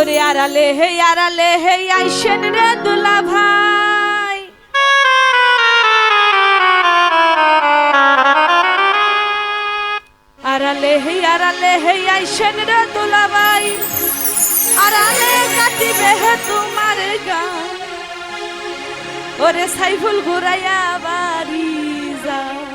ওরে আড়ালে হে আড়ালে হে আইসেন রে দুলা ভাই। আড়ালে হে আড়ালে হে আইসেন রে দুলা ভাই। আড়ালে কাটিবে হে তোমার গান। ওরে সাইফুল ঘুরাইয়া বাড়ি যাও।